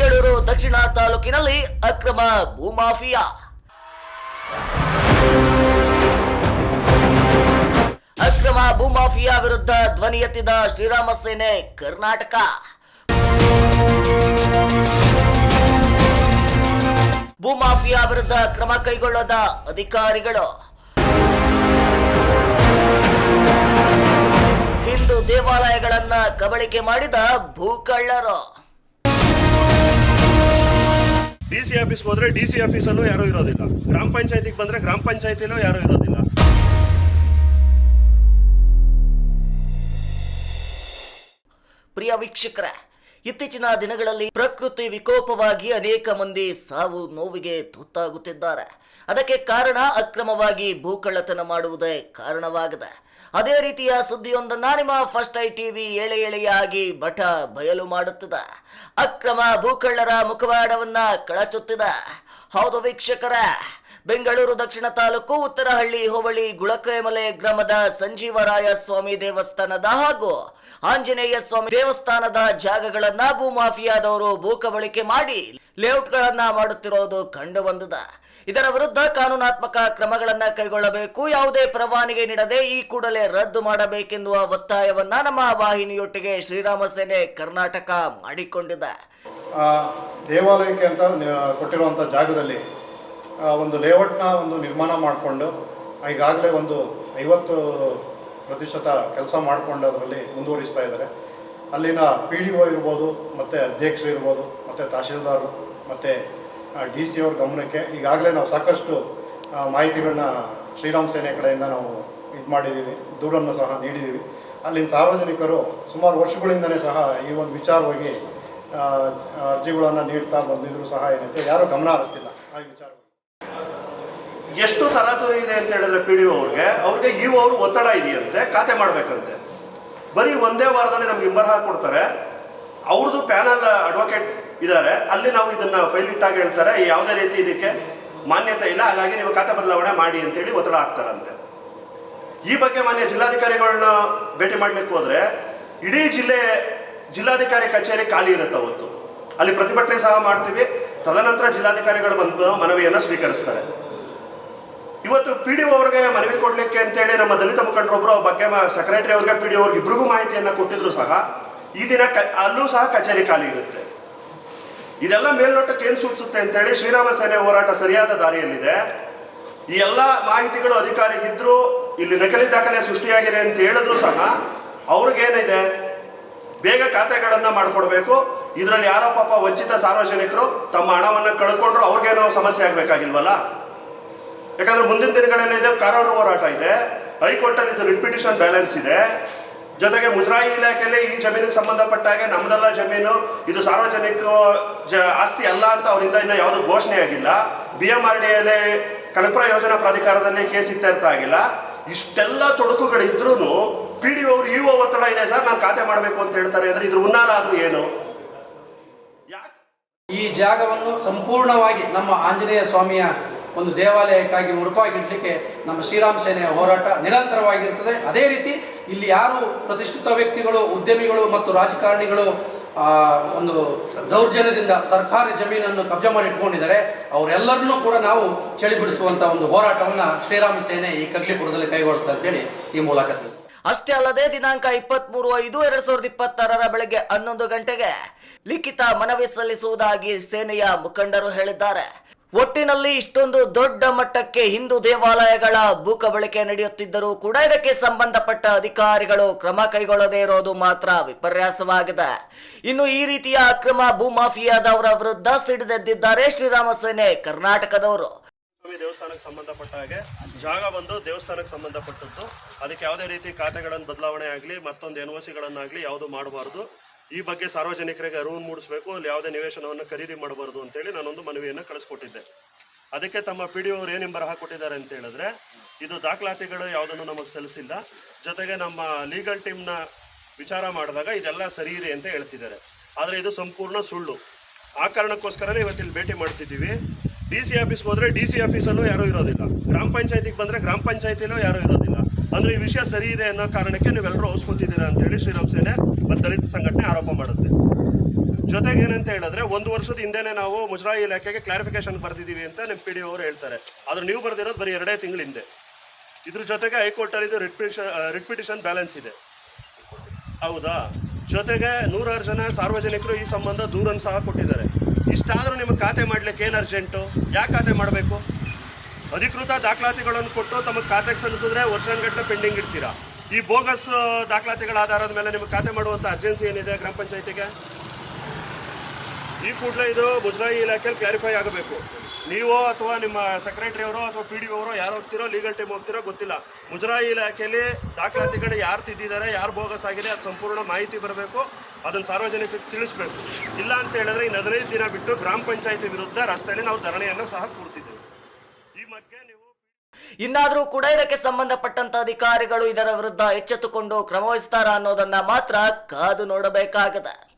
ಬೆಂಗಳೂರು, ದಕ್ಷಿಣ ತಾಲೂಕಿನಲ್ಲಿ ಅಕ್ರಮ ಭೂಮಾಫಿಯಾ ಅಕ್ರಮ ಭೂಮಾಫಿಯಾ ವಿರುದ್ಧ ಧ್ವನಿ ಎತ್ತಿದ ಶ್ರೀರಾಮ ಸೇನೆ, ಕರ್ನಾಟಕ. ಭೂಮಾಫಿಯಾ ವಿರುದ್ಧ ಕ್ರಮ ಕೈಗೊಳ್ಳದ ಅಧಿಕಾರಿಗಳು. ಹಿಂದೂ ದೇವಾಲಯಗಳನ್ನ ಕಬಳಿಕೆ ಮಾಡಿದ ಭೂಕಳ್ಳರು. ಡಿ ಸಿ ಆಫೀಸ್ಗೆ ಹೋದ್ರೆ ಡಿ ಸಿ ಆಫೀಸಲ್ಲೂ ಯಾರೂ ಇರೋದಿಲ್ಲ. ಗ್ರಾಮ ಪಂಚಾಯತಿಗೆ ಬಂದ್ರೆ ಗ್ರಾಮ ಪಂಚಾಯತಿಲೂ ಯಾರೂ ಇರೋದಿಲ್ಲ. ಪ್ರಿಯ ವೀಕ್ಷಕರ, ಇತ್ತೀಚಿನ ದಿನಗಳಲ್ಲಿ ಪ್ರಕೃತಿ ವಿಕೋಪವಾಗಿ ಅನೇಕ ಮಂದಿ ಸಾವು ನೋವಿಗೆ ತುತ್ತಾಗುತ್ತಿದ್ದಾರೆ. ಅದಕ್ಕೆ ಕಾರಣ ಅಕ್ರಮವಾಗಿ ಭೂಕಳ್ಳತನ ಮಾಡುವುದೇ ಕಾರಣವಾಗಿದೆ. ಅದೇ ರೀತಿಯ ಸುದ್ದಿಯೊಂದನ್ನ ನಿಮ್ಮ ಫಸ್ಟ್ ಐ ಟಿವಿ ಎಳೆ ಎಳೆಯಾಗಿ ಭಟ ಬಯಲು ಮಾಡುತ್ತಿದ. ಅಕ್ರಮ ಭೂಕಳ್ಳರ ಮುಖವಾಡವನ್ನ ಕಳಚುತ್ತಿದ. ಹೌದು ವೀಕ್ಷಕರ, ಬೆಂಗಳೂರು ದಕ್ಷಿಣ ತಾಲೂಕು ಉತ್ತರಹಳ್ಳಿ ಹೋಬಳಿ ಗುಳಕೇಮಲೆ ಗ್ರಾಮದ ಸಂಜೀವರಾಯ ಸ್ವಾಮಿ ದೇವಸ್ಥಾನದ ಹಾಗೂ ಆಂಜನೇಯ ಸ್ವಾಮಿ ದೇವಸ್ಥಾನದ ಜಾಗಗಳನ್ನ ಭೂಮಾಫಿಯಾದವರು ಭೂ ಕಬಳಿಕೆ ಮಾಡಿ ಲೇಔಟ್ಗಳನ್ನ ಮಾಡುತ್ತಿರೋದು ಕಂಡು ಬಂದಿದೆ. ಇದರ ವಿರುದ್ಧ ಕಾನೂನಾತ್ಮಕ ಕ್ರಮಗಳನ್ನ ಕೈಗೊಳ್ಳಬೇಕು. ಯಾವುದೇ ಪ್ರವಾನಿಗೆ ನೀಡದೆ ಈ ಕೂಡಲೇ ರದ್ದು ಮಾಡಬೇಕೆನ್ನುವ ಒತ್ತಾಯವನ್ನ ನಮ್ಮ ವಾಹಿನಿಯೊಟ್ಟಿಗೆ ಶ್ರೀರಾಮ ಸೇನೆ ಕರ್ನಾಟಕ ಮಾಡಿಕೊಂಡಿದೆ. ದೇವಾಲಯಕ್ಕೆ ಅಂತ ಕೊಟ್ಟಿರುವಂಥ ಜಾಗದಲ್ಲಿ ಒಂದು ಲೇಔಟ್ನ ಒಂದು ನಿರ್ಮಾಣ ಮಾಡಿಕೊಂಡು, ಈಗಾಗಲೇ ಒಂದು ಐವತ್ತು ಪ್ರತಿಶತ ಕೆಲಸ ಮಾಡಿಕೊಂಡು ಅದರಲ್ಲಿ ಮುಂದುವರಿಸ್ತಾ ಇದ್ದಾರೆ. ಅಲ್ಲಿನ ಪಿ ಡಿ ಒ ಇರ್ಬೋದು, ಮತ್ತು ಅಧ್ಯಕ್ಷರು ಇರ್ಬೋದು, ಮತ್ತು ತಹಶೀಲ್ದಾರು, ಮತ್ತು ಡಿ ಸಿ ಅವ್ರ ಗಮನಕ್ಕೆ ಈಗಾಗಲೇ ನಾವು ಸಾಕಷ್ಟು ಮಾಹಿತಿಗಳನ್ನ ಶ್ರೀರಾಮ್ ಸೇನೆ ಕಡೆಯಿಂದ ನಾವು ಇದು ಮಾಡಿದ್ದೀವಿ ದೂರನ್ನು ಸಹ ನೀಡಿದ್ದೀವಿ ಅಲ್ಲಿನ ಸಾರ್ವಜನಿಕರು ಸುಮಾರು ವರ್ಷಗಳಿಂದಲೇ ಸಹ ಈ ಒಂದು ವಿಚಾರವಾಗಿ ಅರ್ಜಿಗಳನ್ನು ನೀಡ್ತಾ ಬಂದಿದ್ರು ಸಹ ಏನಂತೆ, ಯಾರೂ ಗಮನ ಹರಿಸ್ತಿಲ್ಲ. ಆ ವಿಚಾರ. ಎಷ್ಟು ತರಾತುರಿ ಇದೆ ಅಂತ ಹೇಳಿದ್ರೆ ಪಿ ಡಿ ಅವ್ರಿಗೆ ಅವ್ರಿಗೆ ಇವು ಅವರು ಒತ್ತಡ ಇದೆಯಂತೆ, ಖಾತೆ ಮಾಡಬೇಕಂತೆ. ಬರೀ ಒಂದೇ ವಾರದಲ್ಲಿ ನಮ್ಗೆ ಹಾಕಿ ಕೊಡ್ತಾರೆ. ಅವ್ರದ್ದು ಪ್ಯಾನಲ್ ಅಡ್ವೊಕೇಟ್ ಇದ್ದಾರೆ ಅಲ್ಲಿ ನಾವು ಇದನ್ನ ಫೈಲ್ ಆಗಿ ಹೇಳ್ತಾರೆ ಯಾವುದೇ ರೀತಿ ಇದಕ್ಕೆ ಮಾನ್ಯತೆ ಇಲ್ಲ, ಹಾಗಾಗಿ ನೀವು ಖಾತೆ ಬದಲಾವಣೆ ಮಾಡಿ ಅಂತೇಳಿ ಒತ್ತಡ ಹಾಕ್ತಾರಂತೆ. ಈ ಬಗ್ಗೆ ಮಾನ್ಯ ಜಿಲ್ಲಾಧಿಕಾರಿಗಳನ್ನ ಭೇಟಿ ಮಾಡ್ಲಿಕ್ಕೆ ಹೋದ್ರೆ, ಇಡೀ ಜಿಲ್ಲೆ ಜಿಲ್ಲಾಧಿಕಾರಿ ಕಚೇರಿ ಖಾಲಿ ಇರುತ್ತೆ ಅವತ್ತು. ಅಲ್ಲಿ ಪ್ರತಿಭಟನೆ ಸಹ ಮಾಡ್ತೀವಿ. ತದನಂತರ ಜಿಲ್ಲಾಧಿಕಾರಿಗಳು ಬಂದು ಮನವಿಯನ್ನು ಸ್ವೀಕರಿಸ್ತಾರೆ. ಇವತ್ತು ಪಿ ಡಿ ಅವ್ರಿಗೆ ಮನವಿ ಕೊಡ್ಲಿಕ್ಕೆ ಅಂತೇಳಿ ನಮ್ಮ ದಲಿತ ಮುಖಂಡರೊಬ್ಬರು ಬಗ್ಗೆ ಸೆಕ್ರೆಟರಿ ಅವ್ರಿಗೆ ಪಿ ಡಿ ಅವ್ರಿಗೆ ಇಬ್ರಿಗೂ ಮಾಹಿತಿಯನ್ನ ಕೊಟ್ಟಿದ್ರು ಸಹ, ಈ ದಿನ ಅಲ್ಲೂ ಸಹ ಕಚೇರಿ ಖಾಲಿ ಇರುತ್ತೆ. ಇದೆಲ್ಲ ಮೇಲ್ನೋಟಕ್ಕೆ ಏನು ಸೂಚಿಸುತ್ತೆ ಅಂತೇಳಿ ಶ್ರೀರಾಮ ಸೇನೆ ಹೋರಾಟ ಸರಿಯಾದ ದಾರಿಯಲ್ಲಿದೆ. ಈ ಎಲ್ಲ ಮಾಹಿತಿಗಳು ಅಧಿಕಾರಿಗಿದ್ರು ಇಲ್ಲಿ ನಕಲಿ ದಾಖಲೆ ಸೃಷ್ಟಿಯಾಗಿದೆ ಅಂತ ಹೇಳಿದ್ರು ಸಹ ಅವ್ರಿಗೇನಿದೆ ಬೇಗ ಖಾತೆಗಳನ್ನ ಮಾಡಿಕೊಡ್ಬೇಕು. ಇದರಲ್ಲಿ ಯಾರೋ ಪಾಪ ವಂಚಿತ ಸಾರ್ವಜನಿಕರು ತಮ್ಮ ಹಣವನ್ನು ಕಳ್ಕೊಂಡ್ರು ಅವ್ರಿಗೇನೋ ಸಮಸ್ಯೆ ಆಗಬೇಕಾಗಿಲ್ವಲ್ಲ? ಯಾಕಂದ್ರೆ ಮುಂದಿನ ದಿನಗಳಲ್ಲಿ ಇದೆ ಕಾನೂನು ಹೋರಾಟ ಇದೆ. ಹೈಕೋರ್ಟಲ್ಲಿ ಇದು ರಿಪಿಟಿಷನ್ ಬ್ಯಾಲೆನ್ಸ್ ಇದೆ. ಜೊತೆಗೆ ಮುಜರಾಯಿ ಇಲಾಖೆಯಲ್ಲಿ ಈ ಜಮೀನಿಗೆ ಸಂಬಂಧಪಟ್ಟ ಹಾಗೆ ನಮ್ದೆಲ್ಲ ಜಮೀನು, ಇದು ಸಾರ್ವಜನಿಕ ಆಸ್ತಿ ಅಲ್ಲ ಅಂತ ಅವರಿಂದ ಇನ್ನೂ ಯಾವುದು ಘೋಷಣೆ ಆಗಿಲ್ಲ. ಬಿ ಎಂ ಆರ್ ಡಿಯಲ್ಲಿ ಕಳಪುರ ಯೋಜನಾ ಪ್ರಾಧಿಕಾರದಲ್ಲಿ ಕೇಸ್ ಇತ್ಯರ್ಥ ಆಗಿಲ್ಲ. ಇಷ್ಟೆಲ್ಲ ತೊಡಕುಗಳಿದ್ರೂ ಪಿ ಡಿ ಅವರು ಇಒ ಒತ್ತಡ ಇದೆ ಸರ್, ನಾನು ಖಾತೆ ಮಾಡಬೇಕು ಅಂತ ಹೇಳ್ತಾರೆ ಅಂದ್ರೆ ಇದ್ರ ಉನ್ನಾರ ಆದ್ರೂ ಏನು? ಈ ಜಾಗವನ್ನು ಸಂಪೂರ್ಣವಾಗಿ ನಮ್ಮ ಆಂಜನೇಯ ಸ್ವಾಮಿಯ ಒಂದು ದೇವಾಲಯಕ್ಕಾಗಿ ಮುಡುಪಾಗಿಡ್ಲಿಕ್ಕೆ ನಮ್ಮ ಶ್ರೀರಾಮ ಸೇನೆಯ ಹೋರಾಟ ನಿರಂತರವಾಗಿರ್ತದೆ. ಅದೇ ರೀತಿ ಇಲ್ಲಿ ಯಾರು ಪ್ರತಿಷ್ಠಿತ ವ್ಯಕ್ತಿಗಳು ಉದ್ಯಮಿಗಳು ಮತ್ತು ರಾಜಕಾರಣಿಗಳು ಆ, ಒಂದು ದೌರ್ಜನ್ಯದಿಂದ ಸರ್ಕಾರಿ ಜಮೀನನ್ನು ಕಬ್ಜೆ ಮಾಡಿ ಇಟ್ಕೊಂಡಿದ್ದಾರೆ ಅವರೆಲ್ಲರನ್ನೂ ಕೂಡ ನಾವು ಚಳಿ ಬಿಡಿಸುವಂತ ಒಂದು ಹೋರಾಟವನ್ನ ಶ್ರೀರಾಮ ಸೇನೆ ಈ ಕಗ್ಲಿಪುರದಲ್ಲಿ ಕೈಗೊಳ್ಳುತ್ತೆ ಅಂತೇಳಿ ಈ ಮೂಲಕ ತಿಳಿಸ್ತಾರೆ. ಅಷ್ಟೇ ಅಲ್ಲದೆ ದಿನಾಂಕ ಇಪ್ಪತ್ತ್ ಮೂರು ಐದು ಎರಡ್ ಸಾವಿರದ ಇಪ್ಪತ್ತಾರರ ಬೆಳಗ್ಗೆ ಹನ್ನೊಂದು ಗಂಟೆಗೆ ಲಿಖಿತ ಮನವಿ ಸಲ್ಲಿಸುವುದಾಗಿ ಸೇನೆಯ ಮುಖಂಡರು ಹೇಳಿದ್ದಾರೆ. ಒಟ್ಟಿನಲ್ಲಿ ಇಷ್ಟೊಂದು ದೊಡ್ಡ ಮಟ್ಟಕ್ಕೆ ಹಿಂದೂ ದೇವಾಲಯಗಳ ಭೂಕಬಳಿಕೆ ನಡೆಯುತ್ತಿದ್ದರೂ ಕೂಡ ಇದಕ್ಕೆ ಸಂಬಂಧಪಟ್ಟ ಅಧಿಕಾರಿಗಳು ಕ್ರಮ ಕೈಗೊಳ್ಳದೇ ಇರೋದು ಮಾತ್ರ ವಿಪರ್ಯಾಸವಾಗಿದೆ. ಇನ್ನು ಈ ರೀತಿಯ ಅಕ್ರಮ ಭೂಮಾಫಿಯಾದವರ ವಿರುದ್ಧ ಸಿಡಿದೆದ್ದಿದ್ದಾರೆ ಶ್ರೀರಾಮ ಸೇನೆ ಕರ್ನಾಟಕದವರು. ದೇವಸ್ಥಾನಕ್ಕೆ ಸಂಬಂಧಪಟ್ಟ ಹಾಗೆ ಜಾಗ ಬಂದು ದೇವಸ್ಥಾನಕ್ಕೆ ಸಂಬಂಧಪಟ್ಟದ್ದು. ಅದಕ್ಕೆ ಯಾವುದೇ ರೀತಿ ಖಾತೆಗಳನ್ನು ಬದಲಾವಣೆ ಆಗಲಿ ಮತ್ತೊಂದು ಎನ್ ಯಾವುದು ಮಾಡಬಾರ್ದು. ಈ ಬಗ್ಗೆ ಸಾರ್ವಜನಿಕರಿಗೆ ಅರಿವು ಮೂಡಿಸಬೇಕು. ಅಲ್ಲಿ ಯಾವುದೇ ನಿವೇಶನವನ್ನು ಖರೀದಿ ಮಾಡಬಾರ್ದು ಅಂತೇಳಿ ನಾನೊಂದು ಮನವಿಯನ್ನು ಕಳಿಸ್ಕೊಟ್ಟಿದ್ದೆ. ಅದಕ್ಕೆ ತಮ್ಮ ಪಿ ಡಿ ಅವರು ಏನೇನು ಬರಹ ಕೊಟ್ಟಿದ್ದಾರೆ ಅಂತ ಹೇಳಿದ್ರೆ, ಇದು ದಾಖಲಾತಿಗಳು ಯಾವುದನ್ನು ನಮಗೆ ಸಲ್ಲಿಸಿಲ್ಲ. ಜೊತೆಗೆ ನಮ್ಮ ಲೀಗಲ್ ಟೀಮ್ನ ವಿಚಾರ ಮಾಡಿದಾಗ ಇದೆಲ್ಲ ಸರಿ ಇದೆ ಅಂತ ಹೇಳ್ತಿದ್ದಾರೆ. ಆದರೆ ಇದು ಸಂಪೂರ್ಣ ಸುಳ್ಳು. ಆ ಕಾರಣಕ್ಕೋಸ್ಕರನೇ ಇವತ್ತಿಲ್ಲಿ ಭೇಟಿ ಮಾಡ್ತಿದ್ದೀವಿ. ಡಿ ಸಿ ಆಫೀಸ್ಗೆ ಹೋದರೆ ಡಿ ಸಿ ಆಫೀಸಲ್ಲೂ ಯಾರೂ ಇರೋದಿಲ್ಲ. ಗ್ರಾಮ ಪಂಚಾಯತಿಗೆ ಬಂದರೆ ಗ್ರಾಮ ಪಂಚಾಯತಿಲೂ ಯಾರೂ ಇರೋದಿಲ್ಲ. ಅಂದ್ರೆ ಈ ವಿಷಯ ಸರಿ ಇದೆ ಅನ್ನೋ ಕಾರಣಕ್ಕೆ ನೀವೆಲ್ಲರೂ ಓದಿಸ್ಕೊತಿದ್ದೀರಾ ಅಂತೇಳಿ ಶ್ರೀರಾಮ್ ಸೇನೆ ಮತ್ತು ದಲಿತ ಸಂಘಟನೆ ಆರೋಪ ಮಾಡುತ್ತೆ. ಜೊತೆಗೆ ಏನಂತ ಹೇಳಿದ್ರೆ ಒಂದು ವರ್ಷದ ಹಿಂದೆನೆ ನಾವು ಮುಜರಾಯಿ ಇಲಾಖೆಗೆ ಕ್ಲಾರಿಫಿಕೇಶನ್ ಬರ್ತಿದ್ದೀವಿ ಅಂತ ನಿಮ್ಮ ಪಿ ಡಿ ಅವರು ಹೇಳ್ತಾರೆ. ಆದ್ರೆ ನೀವು ಬರ್ದಿರೋದು ಬರೀ ಎರಡೇ ತಿಂಗಳ ಹಿಂದೆ. ಇದ್ರ ಜೊತೆಗೆ ಹೈಕೋರ್ಟಲ್ಲಿ ಇದು ರಿಟ್ ರಿಟ್ಪಿಟಿಷನ್ ಪಿಟಿಷನ್ ಬ್ಯಾಲೆನ್ಸ್ ಇದೆ. ಹೌದಾ? ಜೊತೆಗೆ ನೂರಾರು ಜನ ಸಾರ್ವಜನಿಕರು ಈ ಸಂಬಂಧ ದೂರನ್ನು ಸಹ ಕೊಟ್ಟಿದ್ದಾರೆ. ಇಷ್ಟಾದರೂ ನಿಮಗೆ ಖಾತೆ ಮಾಡ್ಲಿಕ್ಕೆ ಏನು ಅರ್ಜೆಂಟು ಯಾಕೆ ಖಾತೆ ಮಾಡಬೇಕು? ಅಧಿಕೃತ ದಾಖಲಾತಿಗಳನ್ನು ಕೊಟ್ಟು ತಮಗೆ ಖಾತೆಗೆ ಸಲ್ಲಿಸಿದ್ರೆ ವರ್ಷಾನುಗಟ್ಟಲೆ ಪೆಂಡಿಂಗ್ ಇಡ್ತೀರಾ? ಈ ಬೋಗಸ್ ದಾಖಲಾತಿಗಳ ಆಧಾರದ ಮೇಲೆ ನಿಮಗೆ ಖಾತೆ ಮಾಡುವಂಥ ಅರ್ಜೆನ್ಸಿ ಏನಿದೆ ಗ್ರಾಮ ಪಂಚಾಯತಿಗೆ? ಈ ಕೂಡಲೇ ಇದು ಮುಜರಾಯಿ ಇಲಾಖೆಯಲ್ಲಿ ಕ್ಲಾರಿಫೈ ಆಗಬೇಕು. ನೀವು ಅಥವಾ ನಿಮ್ಮ ಸೆಕ್ರೆಟರಿ ಅವರು ಅಥವಾ ಪಿ ಡಿ ಅವರು ಯಾರು ಹೋಗ್ತಿರೋ ಲೀಗಲ್ ಟೀಮ್ ಹೋಗ್ತಿರೋ ಗೊತ್ತಿಲ್ಲ. ಮುಜರಾಯಿ ಇಲಾಖೆಯಲ್ಲಿ ದಾಖಲಾತಿಗಳು ಯಾರು ತಿದ್ದಿದ್ದಾರೆ, ಯಾರು ಬೋಗಸ್ ಆಗಿದೆ, ಅದು ಸಂಪೂರ್ಣ ಮಾಹಿತಿ ಬರಬೇಕು, ಅದನ್ನು ಸಾರ್ವಜನಿಕರಿಗೆ ತಿಳಿಸ್ಬೇಕು. ಇಲ್ಲ ಅಂತ ಹೇಳಿದ್ರೆ ಇನ್ನು ಹದಿನೈದು ದಿನ ಬಿಟ್ಟು ಗ್ರಾಮ ಪಂಚಾಯತಿ ವಿರುದ್ಧ ರಸ್ತೆಯಲ್ಲಿ ನಾವು ಧರಣಿಯನ್ನು ಸಹ ನೀವು ಇನ್ನಾದರೂ ಕೂಡ ಇದಕ್ಕೆ ಸಂಬಂಧಪಟ್ಟಂತ ಅಧಿಕಾರಿಗಳು ಇದರ ವಿರುದ್ಧ ಎಚ್ಚೆತ್ತುಕೊಂಡು ಕ್ರಮ ವಹಿಸ್ತಾರ ಅನ್ನೋದನ್ನ ಮಾತ್ರ ಕಾದು ನೋಡಬೇಕಾಗದೆ.